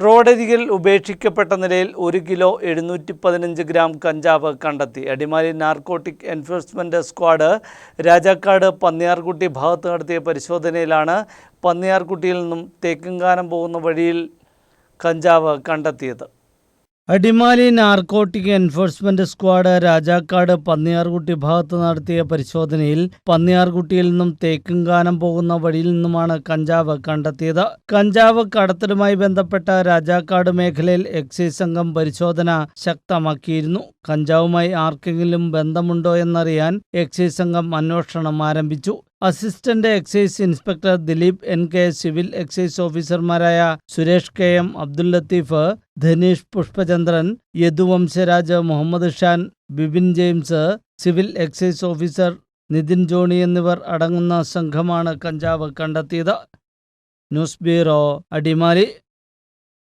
റോഡരികിൽ ഉപേക്ഷിക്കപ്പെട്ട നിലയിൽ ഒരു കിലോ എഴുന്നൂറ്റി പതിനഞ്ച് ഗ്രാം കഞ്ചാവ് കണ്ടെത്തി. Adimali narcotic enforcement squad Rajakkad Panniyarkutty ഭാഗത്ത് നടത്തിയ പരിശോധനയിലാണ് പന്നിയാർകുട്ടിയിൽ നിന്നും തേക്കുംകാനം പോകുന്ന വഴിയിൽ കഞ്ചാവ് കണ്ടെത്തിയത്. Adimali narcotic enforcement squad Rajakkad Panniyarkutty ഭാഗത്ത് നടത്തിയ പരിശോധനയിൽ പന്നിയാർകുട്ടിയിൽ നിന്നും തേക്കുംകാനം പോകുന്ന വഴിയിൽ നിന്നുമാണ് കഞ്ചാവ് കണ്ടെത്തിയത്. കഞ്ചാവ് കടത്തലുമായി ബന്ധപ്പെട്ട രാജാക്കാട് മേഖലയിൽ എക്സൈസ് സംഘം പരിശോധന ശക്തമാക്കിയിരുന്നു. കഞ്ചാവുമായി ആർക്കെങ്കിലും ബന്ധമുണ്ടോ എന്നറിയാൻ എക്സൈസ് സംഘം അന്വേഷണം ആരംഭിച്ചു. Assistant excise inspector Dileep N K civil excise ഓഫീസർമാരായ Suresh K M Abdul Latheef Dhaneesh Pushpachandran Yaduvamsharaj Muhammad Shan Bibin James civil excise officer Nithin Johnny എന്നിവർ അടങ്ങുന്ന സംഘമാണ് കഞ്ചാവ് കണ്ടെത്തിയത്. News bureau Adimali.